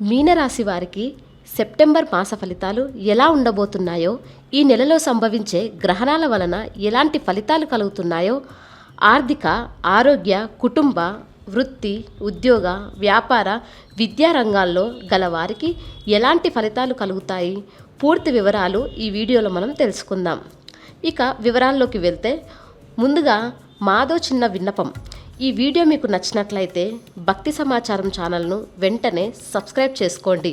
మీనరాశి వారికి సెప్టెంబర్ మాస ఫలితాలు ఎలా ఉండబోతున్నాయో ఈ నెలలో సంభవించే గ్రహణాల వలన ఎలాంటి ఫలితాలు కలుగుతున్నాయో ఆర్థిక ఆరోగ్య కుటుంబ వృత్తి ఉద్యోగ వ్యాపార విద్యా రంగాల్లో గల వారికి ఎలాంటి ఫలితాలు కలుగుతాయి పూర్తి వివరాలు ఈ వీడియోలో మనం తెలుసుకుందాం. ఇక వివరాల్లోకి వెళ్తే ముందుగా మాదో చిన్న విన్నపం. ఈ వీడియో మీకు నచ్చినట్లయితే భక్తి సమాచారం ఛానల్ను వెంటనే సబ్స్క్రైబ్ చేసుకోండి.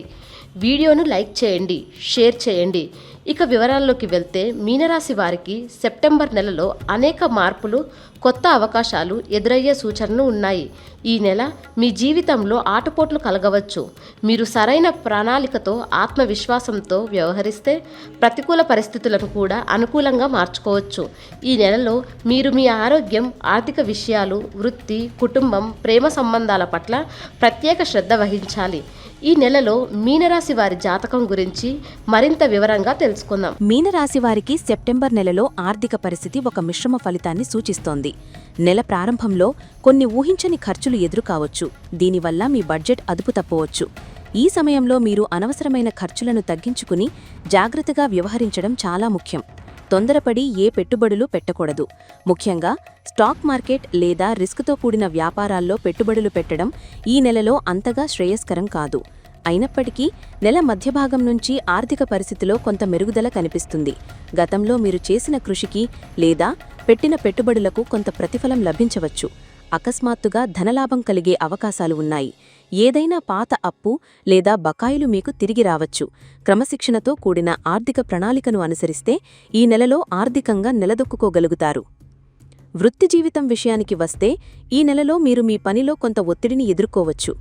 వీడియోను లైక్ చేయండి షేర్ చేయండి. ఇక వివరాల్లోకి వెళ్తే మీనరాశి వారికి సెప్టెంబర్ నెలలో అనేక మార్పులు కొత్త అవకాశాలు ఎదురయ్యే సూచనలు ఉన్నాయి. ఈ నెల మీ జీవితంలో ఆటపోట్లు కలగవచ్చు. మీరు సరైన ప్రణాళికతో ఆత్మవిశ్వాసంతో వ్యవహరిస్తే ప్రతికూల పరిస్థితులను కూడా అనుకూలంగా మార్చుకోవచ్చు. ఈ నెలలో మీరు మీ ఆరోగ్యం ఆర్థిక విషయాలు వృత్తి కుటుంబం ప్రేమ సంబంధాల పట్ల ప్రత్యేక శ్రద్ధ వహించాలి. ఈ నెలలో మీనరాశి వారి జాతకం గురించి మరింత వివరంగా తెలుసుకుందాం. మీనరాశి వారికి సెప్టెంబర్ నెలలో ఆర్థిక పరిస్థితి ఒక మిశ్రమ ఫలితాన్ని సూచిస్తోంది. నెల ప్రారంభంలో కొన్ని ఊహించని ఖర్చులు ఎదురు కావచ్చు. దీనివల్ల మీ బడ్జెట్ అదుపు తప్పవచ్చు. ఈ సమయంలో మీరు అనవసరమైన ఖర్చులను తగ్గించుకుని జాగ్రత్తగా వ్యవహరించడం చాలా ముఖ్యం. తొందరపడి ఏ పెట్టుబడులు పెట్టకూడదు. ముఖ్యంగా స్టాక్ మార్కెట్ లేదా రిస్క్తో కూడిన వ్యాపారాల్లో పెట్టుబడులు పెట్టడం ఈ నెలలో అంతగా శ్రేయస్కరం కాదు. అయినప్పటికీ నెల మధ్యభాగం నుంచి ఆర్థిక పరిస్థితిలో కొంత మెరుగుదల కనిపిస్తుంది. గతంలో మీరు చేసిన కృషికి లేదా పెట్టిన పెట్టుబడులకు కొంత ప్రతిఫలం లభించవచ్చు. అకస్మాత్తుగా ధనలాభం కలిగే అవకాశాలు ఉన్నాయి. ఏదైనా పాత అప్పు లేదా బకాయిలు మీకు తిరిగి రావచ్చు. క్రమశిక్షణతో కూడిన ఆర్థిక ప్రణాళికను అనుసరిస్తే ఈ నెలలో ఆర్థికంగా నిలదొక్కుకోగలుగుతారు. వృత్తి జీవితం విషయానికి వస్తే ఈ నెలలో మీరు మీ పనిలో కొంత ఒత్తిడిని ఎదుర్కోవచ్చు.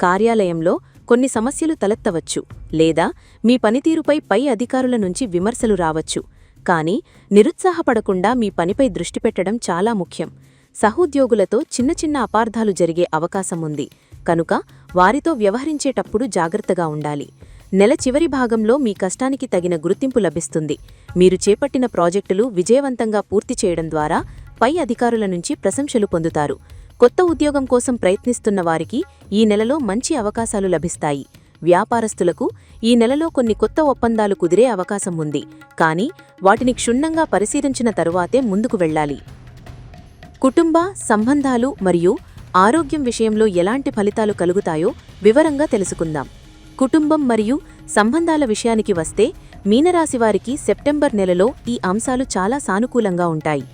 కార్యాలయంలో కొన్ని సమస్యలు తలెత్తవచ్చు లేదా మీ పనితీరుపై పై అధికారుల నుంచి విమర్శలు రావచ్చు. కానీ నిరుత్సాహపడకుండా మీ పనిపై దృష్టి పెట్టడం చాలా ముఖ్యం. సహోద్యోగులతో చిన్న చిన్న అపార్థాలు జరిగే అవకాశం ఉంది కనుక వారితో వ్యవహరించేటప్పుడు జాగ్రత్తగా ఉండాలి. నెల చివరి భాగంలో మీ కష్టానికి తగిన గుర్తింపు లభిస్తుంది. మీరు చేపట్టిన ప్రాజెక్టులు విజయవంతంగా పూర్తి చేయడం ద్వారా పై అధికారుల నుంచి ప్రశంసలు పొందుతారు. కొత్త ఉద్యోగం కోసం ప్రయత్నిస్తున్న వారికి ఈ నెలలో మంచి అవకాశాలు లభిస్తాయి. వ్యాపారస్తులకు ఈ నెలలో కొన్ని కొత్త ఒప్పందాలు కుదిరే అవకాశం ఉంది కానీ వాటిని క్షుణ్ణంగా పరిశీలించిన తరువాతే ముందుకు వెళ్ళాలి. కుటుంబ సంబంధాలు మరియు ఆరోగ్యం విషయంలో ఎలాంటి ఫలితాలు కలుగుతాయో వివరంగా తెలుసుకుందాం. కుటుంబం మరియు సంబంధాల విషయానికి వస్తే మీనరాశివారికి సెప్టెంబర్ నెలలో ఈ అంశాలు చాలా సానుకూలంగా ఉంటాయి.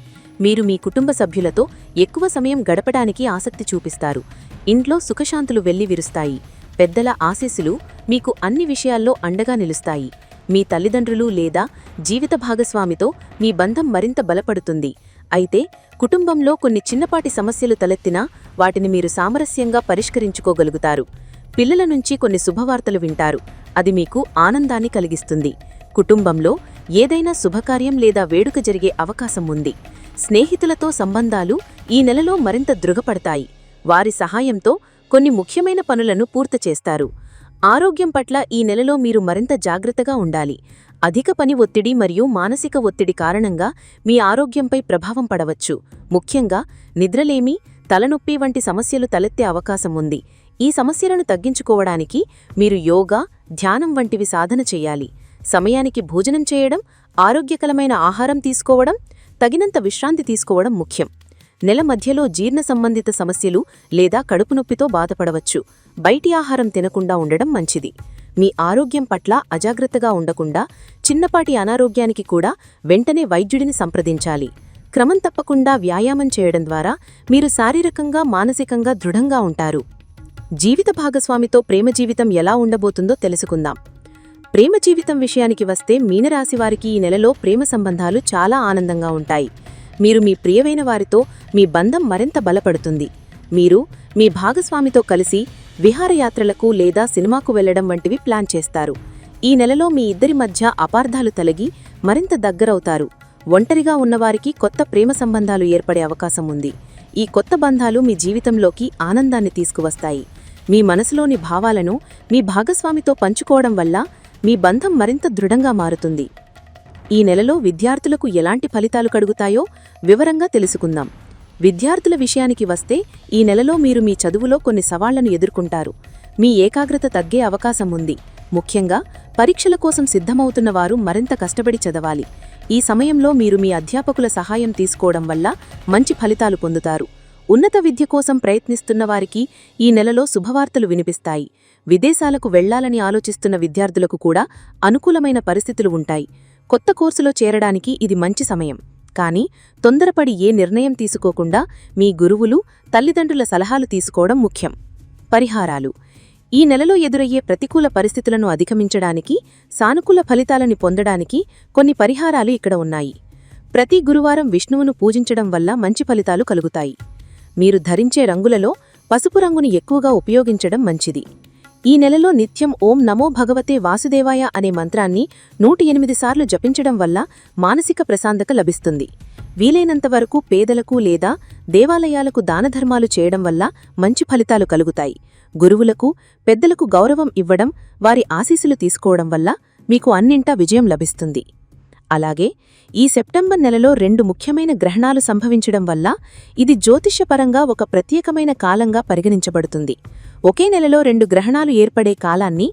మీరు మీ కుటుంబ సభ్యులతో ఎక్కువ సమయం గడపడానికి ఆసక్తి చూపిస్తారు. ఇంట్లో సుఖశాంతులు వెళ్ళి విరుస్తాయి. పెద్దల ఆశీస్సులు మీకు అన్ని విషయాల్లో అండగా నిలుస్తాయి. మీ తల్లిదండ్రులు లేదా జీవిత భాగస్వామితో మీ బంధం మరింత బలపడుతుంది. అయితే కుటుంబంలో కొన్ని చిన్నపాటి సమస్యలు తలెత్తినా వాటిని మీరు సామరస్యంగా పరిష్కరించుకోగలుగుతారు. పిల్లల నుంచి కొన్ని శుభవార్తలు వింటారు. అది మీకు ఆనందాన్ని కలిగిస్తుంది. కుటుంబంలో ఏదైనా శుభకార్యం లేదా వేడుక జరిగే అవకాశం ఉంది. స్నేహితులతో సంబంధాలు ఈ నెలలో మరింత దృఢపడతాయి. వారి సహాయంతో కొన్ని ముఖ్యమైన పనులను పూర్తి చేస్తారు. ఆరోగ్యం పట్ల ఈ నెలలో మీరు మరింత జాగ్రత్తగా ఉండాలి. అధిక పని ఒత్తిడి మరియు మానసిక ఒత్తిడి కారణంగా మీ ఆరోగ్యంపై ప్రభావం పడవచ్చు. ముఖ్యంగా నిద్రలేమి తలనొప్పి వంటి సమస్యలు తలెత్తే అవకాశం ఉంది. ఈ సమస్యలను తగ్గించుకోవడానికి మీరు యోగా ధ్యానం వంటివి సాధన చేయాలి. సమయానికి భోజనం చేయడం ఆరోగ్యకరమైన ఆహారం తీసుకోవడం తగినంత విశ్రాంతి తీసుకోవడం ముఖ్యం. నెల మధ్యలో జీర్ణ సంబంధిత సమస్యలు లేదా కడుపు నొప్పితో బాధపడవచ్చు. బయటి ఆహారం తినకుండా ఉండడం మంచిది. మీ ఆరోగ్యం పట్ల అజాగ్రత్తగా ఉండకుండా చిన్నపాటి అనారోగ్యానికి కూడా వెంటనే వైద్యుడిని సంప్రదించాలి. క్రమం తప్పకుండా వ్యాయామం చేయడం ద్వారా మీరు శారీరకంగా మానసికంగా దృఢంగా ఉంటారు. జీవిత భాగస్వామితో ప్రేమ జీవితం ఎలా ఉండబోతుందో తెలుసుకుందాం. ప్రేమ జీవితం విషయానికి వస్తే మీనరాశివారికి ఈ నెలలో ప్రేమ సంబంధాలు చాలా ఆనందంగా ఉంటాయి. మీరు మీ ప్రియమైన వారితో మీ బంధం మరింత బలపడుతుంది. మీరు మీ భాగస్వామితో కలిసి విహారయాత్రలకు లేదా సినిమాకు వెళ్ళడం వంటివి ప్లాన్ చేస్తారు. ఈ నెలలో మీ ఇద్దరి మధ్య అపార్థాలు తొలగి మరింత దగ్గరవుతారు. ఒంటరిగా ఉన్నవారికి కొత్త ప్రేమ సంబంధాలు ఏర్పడే అవకాశం ఉంది. ఈ కొత్త బంధాలు మీ జీవితంలోకి ఆనందాన్ని తీసుకువస్తాయి. మీ మనసులోని భావాలను మీ భాగస్వామితో పంచుకోవడం వల్ల మీ బంధం మరింత దృఢంగా మారుతుంది. ఈ నెలలో విద్యార్థులకు ఎలాంటి ఫలితాలు కడుగుతాయో వివరంగా తెలుసుకుందాం. విద్యార్థుల విషయానికి వస్తే ఈ నెలలో మీరు మీ చదువులో కొన్ని సవాళ్ళను ఎదుర్కొంటారు. మీ ఏకాగ్రత తగ్గే అవకాశం ఉంది. ముఖ్యంగా పరీక్షల కోసం సిద్ధమవుతున్న వారు మరింత కష్టపడి చదవాలి. ఈ సమయంలో మీరు మీ అధ్యాపకుల సహాయం తీసుకోవడం వల్ల మంచి ఫలితాలు పొందుతారు. ఉన్నత విద్య కోసం ప్రయత్నిస్తున్న వారికి ఈ నెలలో శుభవార్తలు వినిపిస్తాయి. విదేశాలకు వెళ్ళాలని ఆలోచిస్తున్న విద్యార్థులకు కూడా అనుకూలమైన పరిస్థితులు ఉంటాయి. కొత్త కోర్సులో చేరడానికి ఇది మంచి సమయం. కానీ తొందరపడి ఏ నిర్ణయం తీసుకోకుండా మీ గురువులు తల్లిదండ్రుల సలహాలు తీసుకోవడం ముఖ్యం. పరిహారాలు. ఈ నెలలో ఎదురయ్యే ప్రతికూల పరిస్థితులను అధిగమించడానికి సానుకూల ఫలితాలని పొందడానికి కొన్ని పరిహారాలు ఇక్కడ ఉన్నాయి. ప్రతి గురువారం విష్ణువును పూజించడం వల్ల మంచి ఫలితాలు కలుగుతాయి. మీరు ధరించే రంగులలో పసుపు రంగుని ఎక్కువగా ఉపయోగించడం మంచిది. ఈ నెలలో నిత్యం ఓం నమో భగవతే వాసుదేవాయ అనే మంత్రాన్ని నూట ఎనిమిది సార్లు జపించడం వల్ల మానసిక ప్రశాంతత లభిస్తుంది. వీలైనంతవరకు పేదలకు లేదా దేవాలయాలకు దానధర్మాలు చేయడం వల్ల మంచి ఫలితాలు కలుగుతాయి. గురువులకు పెద్దలకు గౌరవం ఇవ్వడం వారి ఆశీస్సులు తీసుకోవడం వల్ల మీకు అన్నింటా విజయం లభిస్తుంది. అలాగే ఈ సెప్టెంబర్ నెలలో రెండు ముఖ్యమైన గ్రహణాలు సంభవించడం వల్ల ఇది జ్యోతిష్యపరంగా ఒక ప్రత్యేకమైన కాలంగా పరిగణించబడుతుంది. ఒకే నెలలో రెండు గ్రహణాలు ఏర్పడే కాలాన్ని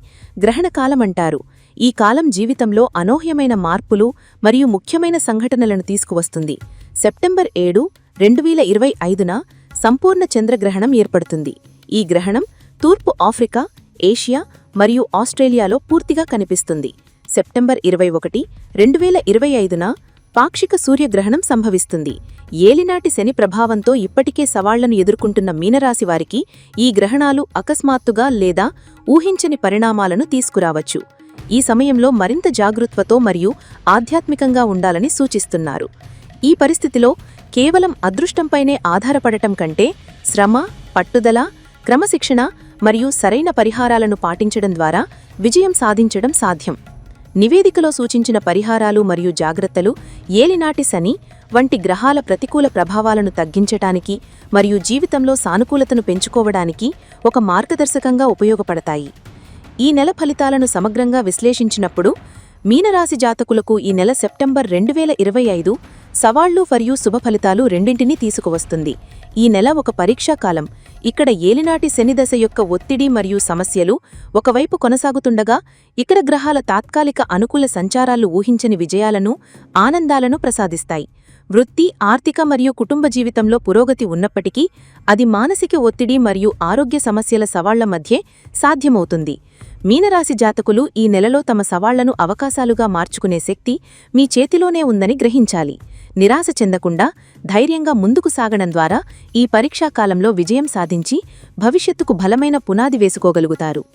గ్రహణకాలమంటారు. ఈ కాలం జీవితంలో అనూహ్యమైన మార్పులు మరియు ముఖ్యమైన సంఘటనలను తీసుకువస్తుంది. సెప్టెంబర్ ఏడు రెండు వేల ఇరవై ఐదున సంపూర్ణ చంద్రగ్రహణం ఏర్పడుతుంది. ఈ గ్రహణం తూర్పు ఆఫ్రికా ఏషియా మరియు ఆస్ట్రేలియాలో పూర్తిగా కనిపిస్తుంది. సెప్టెంబర్ ఇరవై ఒకటి రెండు వేల ఇరవై ఐదున పాక్షిక సూర్యగ్రహణం సంభవిస్తుంది. ఏలినాటి శని ప్రభావంతో ఇప్పటికే సవాళ్ళను ఎదుర్కొంటున్న మీనరాశి వారికి ఈ గ్రహణాలు అకస్మాత్తుగా లేదా ఊహించని పరిణామాలను తీసుకురావచ్చు. ఈ సమయంలో మరింత జాగృత్వతో మరియు ఆధ్యాత్మికంగా ఉండాలని సూచిస్తున్నారు. ఈ పరిస్థితిలో కేవలం అదృష్టంపైనే ఆధారపడటం కంటే శ్రమ పట్టుదల క్రమశిక్షణ మరియు సరైన పరిహారాలను పాటించడం ద్వారా విజయం సాధించడం సాధ్యం. నివేదికలో సూచించిన పరిహారాలు మరియు జాగ్రత్తలు ఏలినాటి శని వంటి గ్రహాల ప్రతికూల ప్రభావాలను తగ్గించటానికి మరియు జీవితంలో సానుకూలతను పెంచుకోవడానికి ఒక మార్గదర్శకంగా ఉపయోగపడతాయి. ఈ నెల ఫలితాలను సమగ్రంగా విశ్లేషించినప్పుడు మీనరాశి జాతకులకు ఈ నెల సెప్టెంబర్ రెండు వేల ఇరవై ఐదు సవాళ్ళు మరియు శుభ ఫలితాలు రెండింటినీ తీసుకువస్తుంది. ఈ నెల ఒక పరీక్షాకాలం. ఇక్కడ ఏలినాటి శనిదశ యొక్క ఒత్తిడి మరియు సమస్యలు ఒకవైపు కొనసాగుతుండగా ఇతర గ్రహాల తాత్కాలిక అనుకూల సంచారాలు ఊహించని విజయాలను ఆనందాలను ప్రసాదిస్తాయి. వృత్తి ఆర్థిక మరియు కుటుంబ జీవితంలో పురోగతి ఉన్నప్పటికీ అది మానసిక ఒత్తిడి మరియు ఆరోగ్య సమస్యల సవాళ్ళ మధ్యే సాధ్యమవుతుంది. మీనరాశి జాతకులు ఈ నెలలో తమ సవాళ్ళను అవకాశాలుగా మార్చుకునే శక్తి మీ చేతిలోనే ఉందని గ్రహించాలి. నిరాశ చెందకుండా ధైర్యంగా ముందుకు సాగడం ద్వారా ఈ పరీక్షాకాలంలో విజయం సాధించి భవిష్యత్తుకు బలమైన పునాది వేసుకోగలుగుతారు.